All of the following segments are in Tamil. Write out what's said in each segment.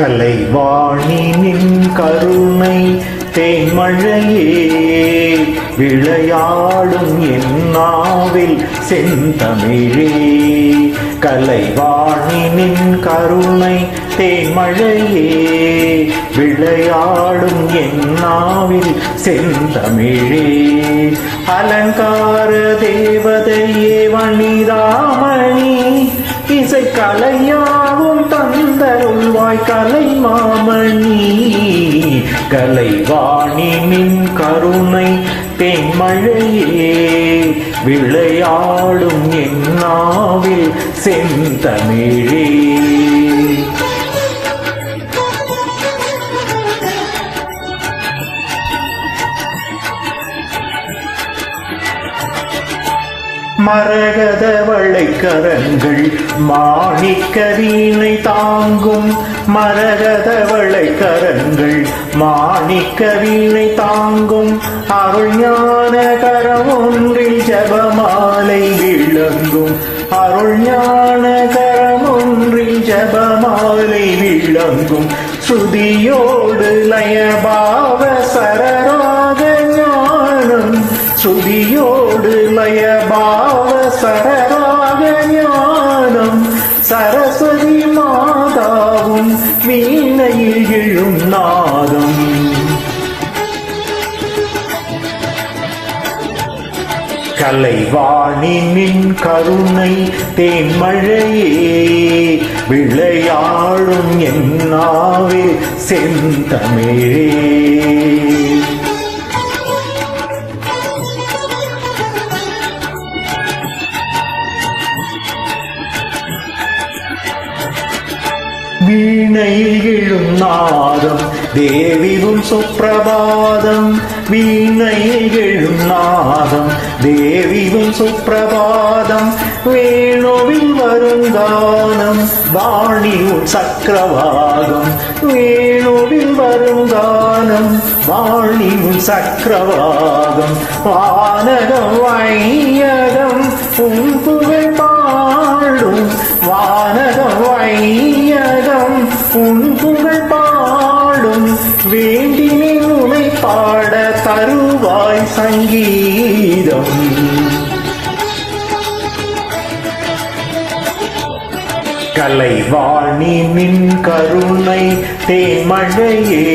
கலைவாணி நின் கருணை தேன்மழையே விளையாடும் என்னாவில் செந்தமிழே. கலைவாணி நின் கருணை தேன்மழையே விளையாடும் என்னாவில் செந்தமிழே. அலங்கார தேவதையே வணிராமணி இசை கலையா கலை மாமணி கலைவாணி மின் கருணை தென்மழையே விளையாடும் என்னாவில் செந்தமிழே. மரகத வளைக்கரங்கள் மாணிக்க வீணை தாங்கும் மரகத வளைக்கரங்கள் மாணிக்க வீணை தாங்கும் அருள் ஞான கரம் ஒன்றில் ஜபமாலை விளங்கும். அருள் ஞான கரம் ஒன்றில் ஜபமாலை விளங்கும். சுதியோடு லயபாவ சரராக ஞானம். சுதியோடு லய கலைவாணி நின் கருணை தேன்மழையே விளையாடும் என்னாவில் செந்தமிழே. வீணையில் எழும் நாதம் தேவிவும் சுப்பிரபாதம் வீணையில் எழும் நாதம் சுப்பிரபாதம் வேணுவில் வருங்கானம் வாணியும் சக்கரவாகம் வேணுவில் வருங்கானம் வாணியும் சக்கரவாகம் வானகம் வையகம் உன் புகழ் பாடும் வானகம் வையகம் உன் புகழ் பாடும் வேண்டினே உனை பாட தருவாய் சங்கீதம் கலை வாணி நின் கருணை தேமழையே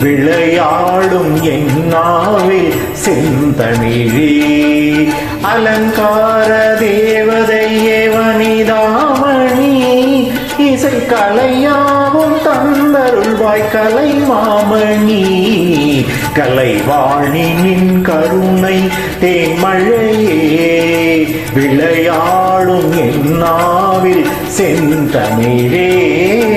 விளையாடும் என்னாவில் செந்தமிழே. அலங்கார தேவ இசை கலையாவும் தந்தருள்வாய் கலை மாமணி. கலைவாணி நின் கருணை தேமழையே விளையாடும் என்னாவில் செந்தமிழே.